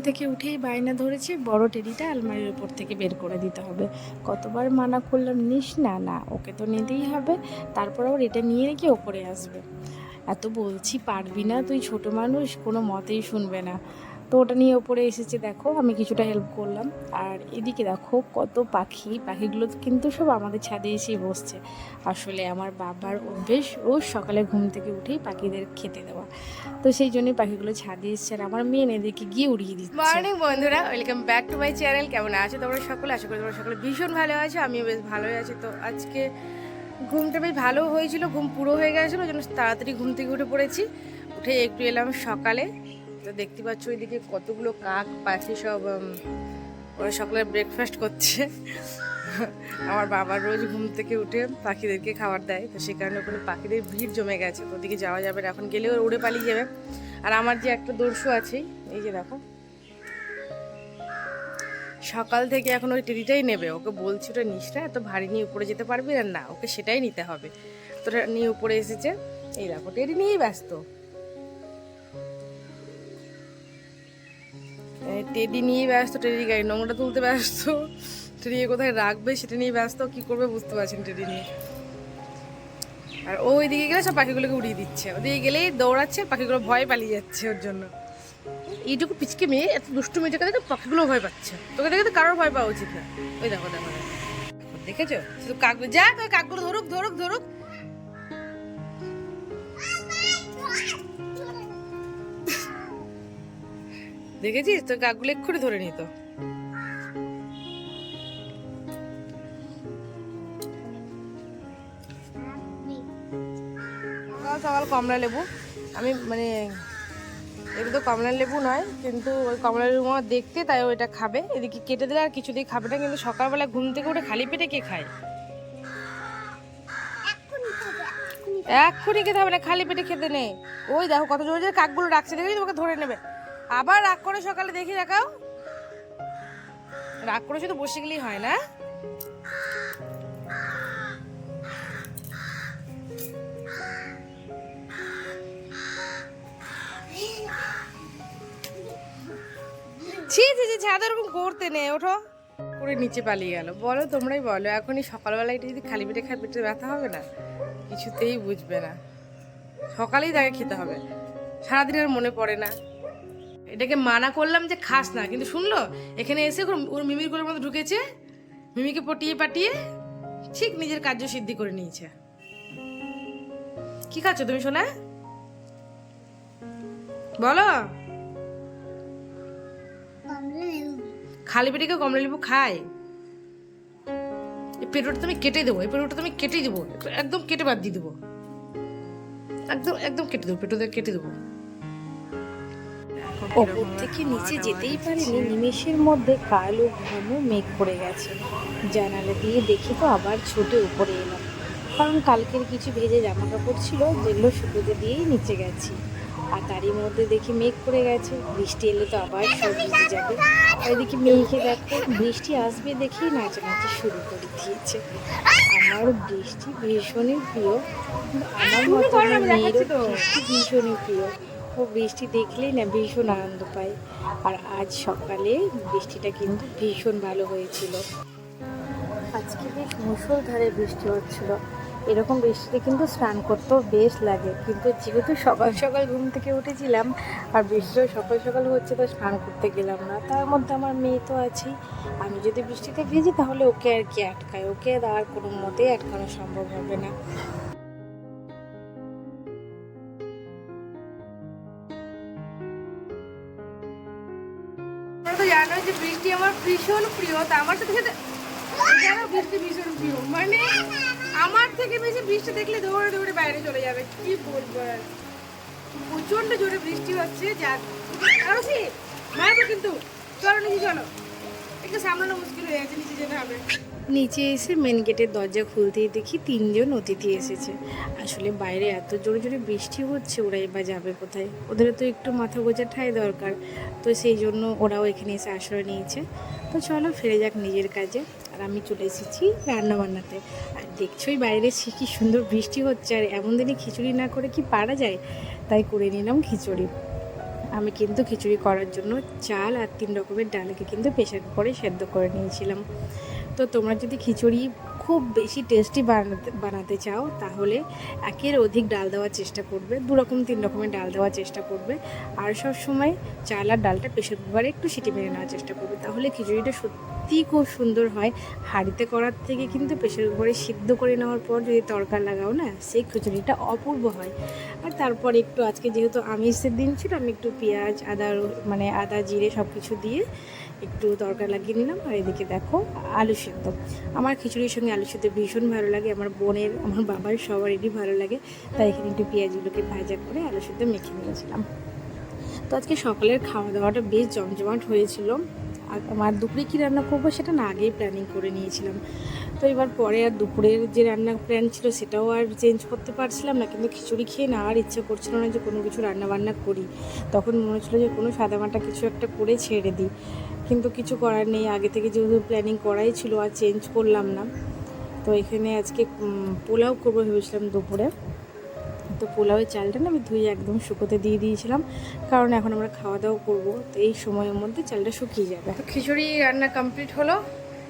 থেকে উঠেই বায়না ধরেছি, বড় টেডিটা আলমারির উপর থেকে বের করে দিতে হবে। কতবার মানা করলাম, নিস না না, ওকে তো নিতেই হবে। তারপর আবার এটা নিয়ে নাকি ওপরে আসবে। এত বলছি, পারবি না তুই ছোট মানুষ, কোনো মতেই শুনবে না। তো ওটা নিয়ে ওপরে এসেছে, দেখো, আমি কিছুটা হেল্প করলাম। আর এদিকে দেখো, কত পাখি, পাখিগুলো কিন্তু সব আমাদের ছাদে এসেই বসছে। আসলে আমার বাবার অভ্যেস, রোজ সকালে ঘুম থেকে উঠেই পাখিদের খেতে দেওয়া। তো সেই জন্যই পাখিগুলো ছাদে এসছে আর আমার মেয়ে এদেরকে গিয়ে উড়িয়ে দিচ্ছে। মর্নিং বন্ধুরা welcome back to my channel কেমন আছো তোমরা সকলে? আশা করি তোমরা সকলে ভীষণ ভালো আছো, আমিও বেশ ভালোই আছি। তো আজকে ঘুমটা বেশ ভালো হয়েছিল, ঘুম পুরো হয়ে গেছিল ওই জন্য তাড়াতাড়ি ঘুম থেকে উঠে পড়েছি। উঠে একটু এলাম সকালে। তো দেখতে পাচ্ছ ওইদিকে কতগুলো কাক, পাখি সব ওরা সকালে ব্রেকফাস্ট করছে। আমার বাবা রোজ ঘুম থেকে উঠে পাখিদেরকে খাবার দেয়। তো সে কারণে ওখানে পাখিদের ভিড় জমে গেছে। ওদিকে যাওয়া যাবে না। এখন গেলে ওরা উড়ে পালিয়ে যাবে। আর আমার যে একটা দর্শু আছে, এই যে দেখো। সকাল থেকে এখন ওই টেরিটাই নেবে। ওকে বলছি, ওটা নিস না, এত ভারী নিয়ে উপরে যেতে পারবি? না না, ওকে সেটাই নিতে হবে। তো নিয়ে উপরে এসেছে। এই দেখো টেরি নিয়েই ব্যস্ত। টেডি নিয়েই ব্যস্ত, টেডি গাড়ি নোংরা তুলতে ব্যস্ত। টেডি কোথায় রাখবে, সেটা নিয়ে ব্যস্ত, কি করবে বুঝতে পারছেন টেডি নিয়ে। আর ও ওইদিকে গেলে সব পাখিগুলোকে উড়িয়ে দিচ্ছে। ওদিকে গেলেই দৌড়াচ্ছে, পাখিগুলো ভয় পালিয়ে যাচ্ছে ওর জন্য। এইটুকু পিচকে মেয়ে এত দুষ্টু মেয়েটাকে দেখে পাখিগুলো ভয় পাচ্ছে। তোকে দেখে তো কারোর ভয় পাওয়া উচিত না। ওই দেখো দেখো দেখো। দেখেছ? শুধু কাকগুলো যা কাকগুলো ধরুক ধরুক ধরুক। দেখেছিস? তোর কাকগুলো এক্ষুনি ধরে নিত সকাল কমলা লেবু। আমি মানে এটা তো কমলা লেবু নয়, কিন্তু ওই কমলা লেবু আমার দেখতে, তাই ওইটা খাবে। এদিকে কেটে দিলে আর কিছুতেই খাবে না, কিন্তু সকালবেলা ঘুম থেকে উঠে খালি পেটে কে খায়? এক্ষুনি খেতে হবে না, খালি পেটে খেতে নেই ওই দেখো কত জোরে জোরে কাকগুলো ডাকছে দেখি তোমাকে ধরে নেবে। আবার রাগ করে সকালে দেখি, দেখাও। রাগ করে শুধু বসে গেলেই হয় না। ছি ছি ছি ছাদে এরকম করতে নেই, ওঠো। করে নিচে পালিয়ে গেল। বলো, তোমরাই বলো, এখনই সকালবেলা এটা যদি খালি পেটে খায় পেটে ব্যথা হবে না? কিছুতেই বুঝবে না। সকালেই তাকে খেতে হবে। সারাদিন আর মনে পড়ে না। এটাকে মানা করলাম যে খাস না। কিন্তু শুনলো? এখানে এসে ওর- মিমির করে মতো ঢুকেছে, মিমিকে পটিয়ে পাটিয়ে ঠিক নিজের কার্য সিদ্ধি করে নিয়েছে। কি খাচ্ছ তুমি শোনা বলো। খালি পেটে কেউ কমলা লেবু খায়। এই পেটোটা তুমি কেটে দেবো, এই পেটোটা তুমি কেটে দেবো, একদম কেটে বাদ দিয়ে দেবো। একদম একদম কেটে দেবো পেটোটা কেটে দেবো। ওপর থেকে নিচে যেতেই পারিনি। নিমেষের মধ্যে কালো ঘন মেঘ পড়ে গেছে। জানালা দিয়ে দেখি তো আবার ছুটে উপরে এলাম। কারণ কালকের কিছু ভেজে জামা কাপড় ছিল, যেগুলো শুকোতে দিয়েই নিচে গেছি। আর তারই মধ্যে দেখি মেঘ পড়ে গেছে। বৃষ্টি এলে তো আবার সব ভিজে যাবে। ওইদিকে মেঘে দেখো, বৃষ্টি আসবে দেখেই নাচানাচি শুরু করে দিয়েছে। আমার বৃষ্টি ভীষণই প্রিয়। আমার মতো মেয়েরও বৃষ্টি ভীষণই প্রিয়। বৃষ্টি দেখলেই না ভীষণ আনন্দ পায় আর আজ সকালে বৃষ্টিটা কিন্তু ভীষণ ভালো হয়েছিল। আজকে বেশ মুসলধারে বৃষ্টি হচ্ছিল। এরকম বৃষ্টিতে কিন্তু স্নান করতেও বেশ লাগে। কিন্তু যেহেতু সকাল সকাল ঘুম থেকে উঠেছিলাম, আর বৃষ্টিও সকাল সকাল হচ্ছে, তো স্নান করতে গেলাম না। তার মধ্যে আমার মেয়ে তো আছেই। আমি যদি বৃষ্টিতে ভিজি, তাহলে ওকে আর কি আটকায়? ওকে আর কোনো মতেই আটকানো সম্ভব হবে না। যে বৃষ্টি আমার ভীষণ প্রিয়, তা আমার সাথে সাথে বৃষ্টি ভীষণ প্রিয় মানে আমার থেকে বেশি বৃষ্টি দেখলে দৌড়ে দৌড়ে বাইরে চলে যাবে, কি বলব আর? প্রচণ্ড জোরে বৃষ্টি হচ্ছে যাক আরও কি মারবো কিন্তু, চলো নিচে চলো। একটু সামলানো মুশকিল হয়ে গেছে, নিচে যেতে হবে। নিচে এসে মেন গেটের দরজা খুলতেই দেখি তিনজন অতিথি এসেছে। আসলে বাইরে এত জোরে জোরে বৃষ্টি হচ্ছে, ওরা এবার যাবে কোথায়? ওদের তো একটু মাথা গোজা ঠাই দরকার। তো সেই জন্য ওরাও এখানে এসে আশ্রয় নিয়েছে। তো চলো ফিরে যাক নিজের কাজে। আর আমি চলে এসেছি রান্না বান্নাতে আর দেখছোই বাইরে সে কি সুন্দর বৃষ্টি হচ্ছে, আর এমন দিনে খিচুড়ি না করে কি পারা যায়? তাই করে নিলাম খিচুড়ি। আমি কিন্তু খিচুড়ি করার জন্য চাল আর তিন রকমের ডালকে কিন্তু প্রেশার কুকারে সেদ্ধ করে নিয়েছিলাম। তো তোমরা যদি খিচুড়ি খুব বেশি টেস্টি বানাতে বানাতে চাও, তাহলে একের অধিক ডাল দেওয়ার চেষ্টা করবে। দু রকম, তিন রকমের ডাল দেওয়ার চেষ্টা করবে। আর সব সময় চাল আর ডালটা প্রেশার কুকারে একটু সিটি মেরে নেওয়ার চেষ্টা করবে। তাহলে খিচুড়িটা সত্যিই খুব সুন্দর হয়। হাঁড়িতে করার থেকে কিন্তু প্রেশার কুকারে সিদ্ধ করে নেওয়ার পর যদি তড়কা লাগাও না, সেই খিচুড়িটা অপূর্ব হয়। আর তারপর একটু আজকে যেহেতু আমিষের দিন ছিল, আমি একটু পেঁয়াজ, আদা মানে আদা, জিরে সব কিছু দিয়ে একটু তরকা লাগিয়ে নিলাম, আর এদিকে দেখো আলু সেদ্ধ। আমার খিচুড়ির সঙ্গে আলু সেদ্ধ ভীষণ ভালো লাগে, আমার বোনের, আমার বাবার সবারই ভালো লাগে, তাই এখানে একটু পেঁয়াজগুলোকে ভাজা করে আলু সেদ্ধ মেখে নিয়েছিলাম। তো আজকে সকালের খাওয়া দাওয়াটা বেশ জমজমাট হয়েছিল, আর আমার দুপুরে কী রান্না করব সেটা না আগেই প্ল্যানিং করে নিয়েছিলাম। তো এবার পরে আর দুপুরের যে রান্না প্ল্যান ছিল সেটাও আর চেঞ্জ করতে পারছিলাম না, কিন্তু খিচুড়ি খেয়ে না আর ইচ্ছে করছিল না যে কোনো কিছু রান্না বান্না করি। তখন মনে হচ্ছিল যে কোনো সাদামাটা কিছু একটা করে ছেড়ে দিই। কিন্তু কিছু করার নেই। আগে থেকে যেহেতু প্ল্যানিং করাই ছিল আর চেঞ্জ করলাম না। তো এখানে আজকে পোলাও করব ভেবেছিলাম দুপুরে। তো পোলাওয়ের চালটা না আমি ধুয়ে একদম শুকোতে দিয়ে দিয়েছিলাম। কারণ এখন আমরা খাওয়া দাওয়া করব। তো এই সময়ের মধ্যে চালটা শুকিয়ে যাবে। তো খিচুড়ি রান্না কমপ্লিট হলো।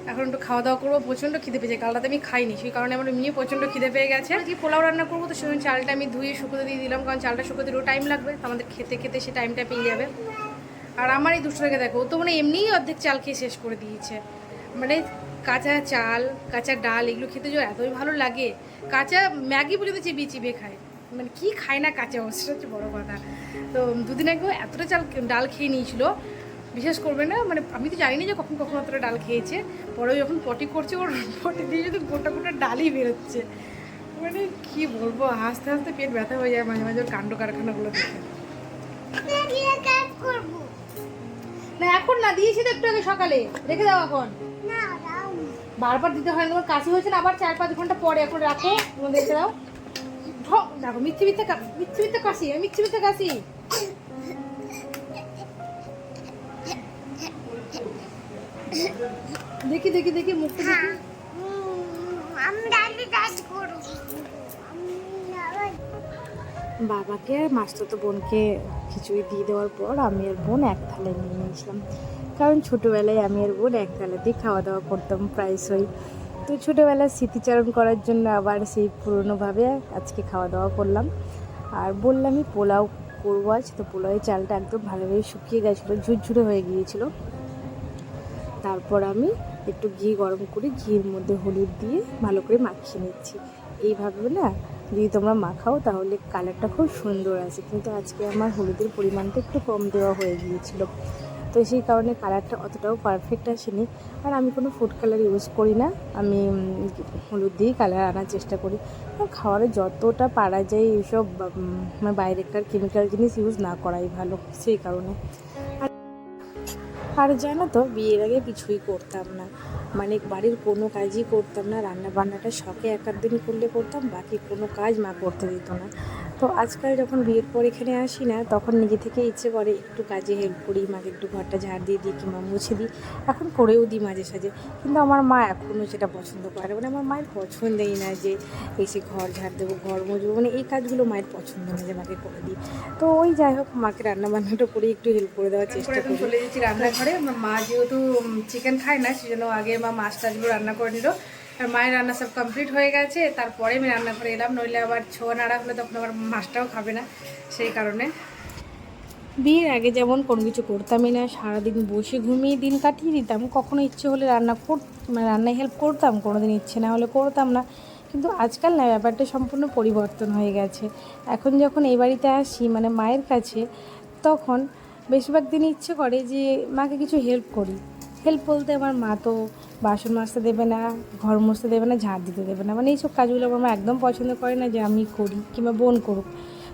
এখন একটু খাওয়া দাওয়া করব। প্রচণ্ড খিদে পেয়েছে। কাল রাতে আমি খাইনি। সেই কারণে আমার এমনি প্রচণ্ড খিদে পেয়ে গেছে। আজকে পোলাও রান্না করব? তো সেজন্য চালটা আমি ধুয়ে শুকোতে দিয়ে দিলাম। কারণ চালটা শুকোতে একটু টাইম লাগবে। আমাদের খেতে খেতে সে টাইমটা পেয়ে যাবে। আর আমার এই দুষ্টটাকে দেখো তো মানে এমনিই অর্ধেক চাল খেয়ে শেষ করে দিয়েছে। মানে কাঁচা চাল, কাঁচা ডাল, এগুলো খেতে যে এতই ভালো লাগে। কাঁচা ম্যাগি পর্যন্ত চিবিয়ে চিবিয়ে খায়। মানে কি খায় না কাঁচা সেটা হচ্ছে বড় কথা। তো দুদিন আগেও এতটা চাল ডাল খেয়ে নিয়েছিল। বিশেষ করবে না মানে আমি তো জানি না যে কখন কখন অতটা ডাল খেয়েছে। পরে যখন পটি করছে, ওর পটি দিয়ে যদি গোটা গোটা ডালই বেরোচ্ছে। মানে কি বলব, হাসতে হাসতে পেট ব্যথা হয়ে যায় মাঝে মাঝে কাণ্ড কারখানাগুলো দেখে। এখন না দিয়েছি তো একটু আগে সকালে। রেখে দাও এখন। বারবার দিতে হয় না তোমার কাশি হয়েছে না? আবার চার পাঁচ ঘণ্টা পরে এখন রাখো তুমি দেখে দাও। দেখো মিথ্যে মিথ্যে কা- মিথ্যে মিথ্যে কাশি আমি মিথ্যে মিথ্যে কাশি। দেখি দেখি দেখি মুখটা দেখি। বাবাকে মাস্তুতো বোনকে খিচুড়ি দিয়ে দেওয়ার পর আমি আর বোন এক থালায় নিয়ে নিয়েছিলাম। কারণ ছোটোবেলায় আমি আর বোন এক থালাতেই খাওয়া দাওয়া করতাম, প্রায়শই। তো ছোটোবেলার স্মৃতিচারণ করার জন্য আবার সেই পুরনোভাবে আজকে খাওয়া দাওয়া করলাম। আর বললামই, পোলাও করব আজ। তো পোলাওয়ের চালটা একদম ভালোভাবে শুকিয়ে গেছিল, ঝুরঝুরে হয়ে গিয়েছিল। তারপর আমি একটু ঘি গরম করে ঘির মধ্যে হলুদ দিয়ে ভালো করে মাখিয়ে নিচ্ছি। এইভাবে না যদি তোমরা মাখাও, তাহলে কালারটা খুব সুন্দর আছে। কিন্তু আজকে আমার হলুদের পরিমাণটা একটু কম দেওয়া হয়ে গিয়েছিল। তো সেই কারণে কালারটা অতটাও পারফেক্ট আসেনি। আর আমি কোনো ফুড কালার ইউজ করি না। আমি হলুদ দিয়েই কালার আনার চেষ্টা করি। খাওয়ারে যতটা পারা যায় এইসব বাইরেকার কেমিক্যাল জিনিস ইউজ না করাই ভালো, সেই কারণে। আর জানো তো, বিয়ের আগে কিছুই করতাম না। মানে বাড়ির কোনো কাজই করতাম না রান্না বান্নাটা শখে এক দিন করলে করতাম, বাকি কোনো কাজ মা করতে দিত না। তো আজকাল যখন বিয়ের পর এখানে আসি না তখন নিজে থেকে ইচ্ছে করে একটু কাজে হেল্প করি মাকে একটু ঘরটা ঝাড় দিয়ে দিই কিংবা মুছে দিই। এখন করেও দিই মাঝে সাঝে। কিন্তু আমার মা এখনও সেটা পছন্দ করে না। মানে আমার মায়ের পছন্দই না যে এসে ঘর ঝাড় দেবো ঘর মুছবো। মানে এই কাজগুলো মায়ের পছন্দ না যে মাকে করে দিই। তো ওই যাই হোক মাকে রান্না বান্নাটা করে একটু হেল্প করে দেওয়ার চেষ্টা করি চলে যাচ্ছি রান্নাঘরে। মা যেহেতু চিকেন খায় না সেজন্য আগে মা মাছ টাছগুলো রান্না করে নিল। আর মায়ের রান্না সব কমপ্লিট হয়ে গেছে, তারপরে আমি রান্না করে এলাম, নইলে আবার ছোঁয়া নাড়া হলে তখন আবার মাছটাও খাবে না, সেই কারণে। বিয়ের আগে যেমন কোনো কিছু করতামই না, সারাদিন বসে ঘুমিয়ে দিন কাটিয়ে দিতাম, কখনো ইচ্ছে হলে রান্না কর মানে রান্নায় হেল্প করতাম কোনো দিন ইচ্ছে না হলে করতাম না। কিন্তু আজকাল না, ব্যাপারটা সম্পূর্ণ পরিবর্তন হয়ে গেছে। এখন যখন এই বাড়িতে আসি মানে মায়ের কাছে, তখন বেশিরভাগ দিন ইচ্ছে করে যে মাকে কিছু হেল্প করি। হেল্প বলতে আমার মা তো বাসন মাজতে দেবে না, ঘর মুছতে দেবে না, ঝাঁট দিতে দেবে না। মানে এইসব কাজগুলো আমার মা একদম পছন্দ করে না যে আমি করি কিংবা বোন করুক।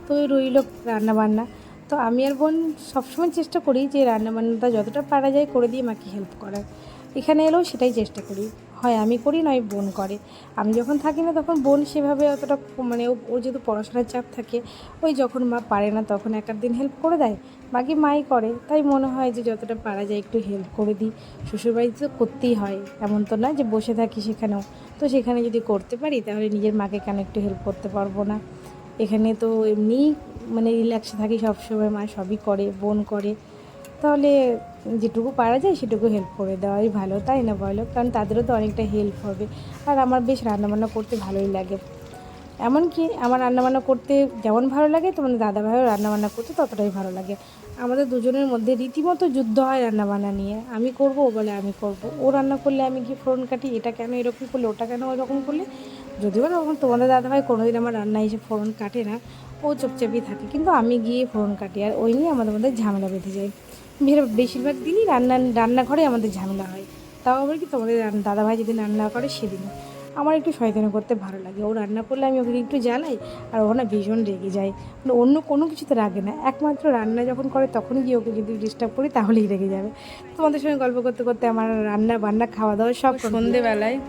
তো ওই রইল রান্নাবান্না। তো আমি আর বোন সবসময় চেষ্টা করি যে রান্নাবান্নাটা যতটা পারা যায় করে দিয়ে মাকে হেল্প করার। এখানে এলেও সেটাই চেষ্টা করি। হয়, আমি করি নয় বোন করে। আমি যখন থাকি না, তখন বোন সেভাবে অতটা মানে ওর যেহেতু পড়াশোনার চাপ থাকে, ওই যখন মা পারে না, তখন এক দিন হেল্প করে দেয়। বাকি মাই করে। তাই মনে হয় যে, যতটা পারা যায়, একটু হেল্প করে দিই। শ্বশুরবাড়িতে তো করতেই হয়, এমন তো না যে, বসে থাকি সেখানেও। তো সেখানে যদি করতে পারি, তাহলে নিজের মাকে কেন একটু হেল্প করতে পারব না? এখানে তো এমনিই মানে রিল্যাক্সে থাকি সবসময়, মা সবই করে, বোন করে। তাহলে যেটুকু পারা যায় সেটুকু হেল্প করে দেওয়াই ভালো, তাই না বলো? কারণ তাদেরও তো অনেকটা হেল্প হবে। আর আমার বেশ রান্নাবান্না করতে ভালোই লাগে। এমনকি আমার রান্নাবান্না করতে যেমন ভালো লাগে তোমাদের দাদাভাইও রান্নাবান্না করতে ততটাই ভালো লাগে। আমাদের দুজনের মধ্যে রীতিমতো যুদ্ধ হয় রান্নাবান্না নিয়ে। আমি করব, ও বলে আমি করব। ও রান্না করলে আমি কি ফোড়ন কাটি, এটা কেন এরকম করলে, ওটা কেন ওরকম করলে? যদিও বা তখন তোমাদের দাদাভাই কোনোদিন আমার রান্না এসে ফোড়ন কাটে না। ও চুপচাপই থাকে, কিন্তু আমি গিয়ে ফোড়ন কাটি আর ওই নিয়ে আমাদের মধ্যে ঝামেলা বেঁধে যায়। বেশিরভাগ দিনই রান্না রান্নাঘরে আমাদের ঝামেলা হয়। তাও আবার কি তোমাদের দাদাভাই যদি রান্না করে সেদিন। আমার একটু শয়তানি করতে ভালো লাগে। ও রান্না করলে আমি ওকে একটু জ্বালাই আর ও না ভীষণ রেগে যায়। মানে অন্য কোনো কিছুতে রাগে না। একমাত্র রান্না যখন করে তখন গিয়ে ওকে যদি ডিস্টার্ব করি তাহলেই রেগে যাবে। তোমাদের সঙ্গে গল্প করতে করতে আমার রান্না বান্না খাওয়া দাওয়া সব সন্ধেবেলায়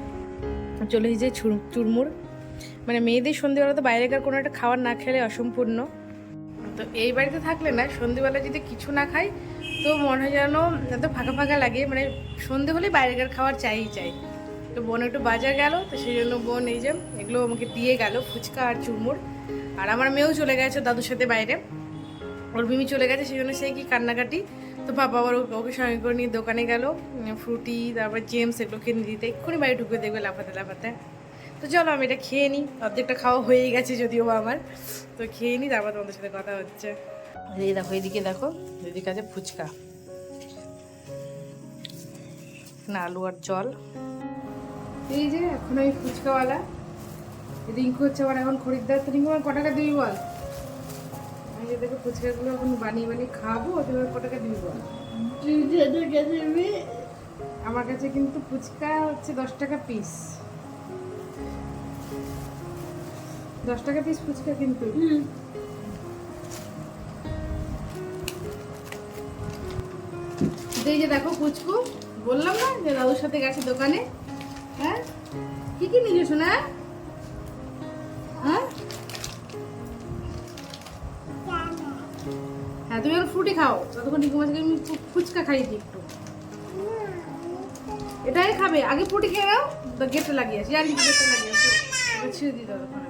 চলে চুর- চুরমুর মানে মেয়েদের সন্ধেবেলা তো বাইরেকার কোনো একটা খাবার না খেলে অসম্পূর্ণ। তো এই বাড়িতে থাকলে না সন্ধেবেলা যদি কিছু না খাই, তো মনে হয় যেন এত ফাঁকা ফাঁকা লাগে। মানে সন্ধে হলে বাইরেকার খাওয়ার চাইই চাই। তো বোন একটু বাজার গেল, তো সেই জন্য বোন এই যে এগুলো আমাকে দিয়ে গেল, ফুচকা আর চুরমুর আর আমার মেয়েও চলে গেছে দাদুর সাথে বাইরে। ওর মিমি চলে গেছে, সেই জন্য সেই কি কান্নাকাটি। তো বাবা আবার ওকে সঙ্গে করে নিয়ে দোকানে গেল ফ্রুটি, তারপর জেমস এগুলো কিনে দিতে। এক্ষুনি বাড়ি ঢুকে দেখবে লাফাতে লাফাতে। তো চলো আমি এটা খেয়ে নিই। অর্ধেকটা খাওয়া হয়ে গেছে যদিও বা আমার। তো খেয়ে নিই তারপর তোমাদের সাথে কথা হচ্ছে। এই দেখো এইদিকে দেখো এদিকে আছে ফুচকা। না আলু আর জল। এই যে এখন ওই ফুচকাওয়ালা। রিঙ্কু হচ্ছে আমার এখন খরিদ্দার। তো রিঙ্কু আমার ক টাকা দিবি বল? আমি ফুচকাগুলো এখন বানিয়ে বানিয়ে খাব তুমি আমার ক টাকা দিবি বল? আমার কাছে কিন্তু ফুচকা হচ্ছে দশ টাকা পিস দশ টাকা পিস ফুচকা কিন্তু। এই যে দেখো পুচকু, বললাম না যে দাদুর সাথে গেছে দোকানে? হ্যাঁ? কি কি নিয়ে শোনা হ্যাঁ? হ্যাঁ তুমি এখন ফ্রুটি খাও। ততক্ষণ রিঙ্কু মাছকে আমি ফুচকা খাইয়ে দিই একটু। এটাই খাবে। আগে ফ্রুটি খেয়ে নাও গেটটা লাগিয়েছি আর গেটটা লাগিয়েছি ছিঁড়ে দিই ততক্ষণ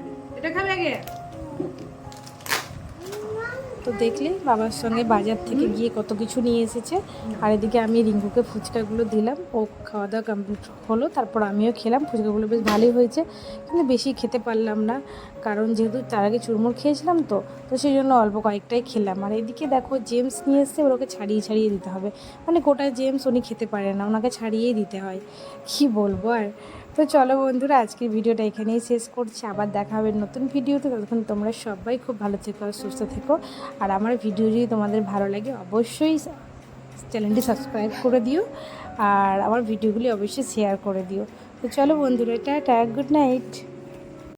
তো দেখলে বাবার সঙ্গে বাজার থেকে গিয়ে কত কিছু নিয়ে এসেছে। আর এদিকে আমি রিঙ্কুকে ফুচকাগুলো দিলাম, ও খাওয়া দাওয়া কমপ্লিট হলো, তারপর আমিও খেলাম, ফুচকাগুলো বেশ ভালোই হয়েছে। কিন্তু বেশি খেতে পারলাম না, কারণ যেহেতু তার আগে চুরমুর খেয়েছিলাম তো তো সেই জন্য অল্প কয়েকটাই খেলাম। আর এদিকে দেখো, জেমস নিয়ে এসছে, ওর ওকে ছাড়িয়ে ছাড়িয়ে দিতে হবে। মানে গোটা জেমস উনি খেতে পারে না, ওনাকে ছাড়িয়েই দিতে হয়। কি বলব আর? তো চলো বন্ধুরা, আজকের ভিডিওটা এখানেই শেষ করছি। আবার দেখা হবে নতুন ভিডিওতে। ততক্ষণ তোমরা সবাই খুব ভালো থেকো, সুস্থ থেকো। আর আমার ভিডিও যদি তোমাদের ভালো লাগে, অবশ্যই চ্যানেলটি সাবস্ক্রাইব করে দিও আর আমার ভিডিওগুলি অবশ্যই শেয়ার করে দিও। তো চলো বন্ধুরা, টাটা, গুড নাইট।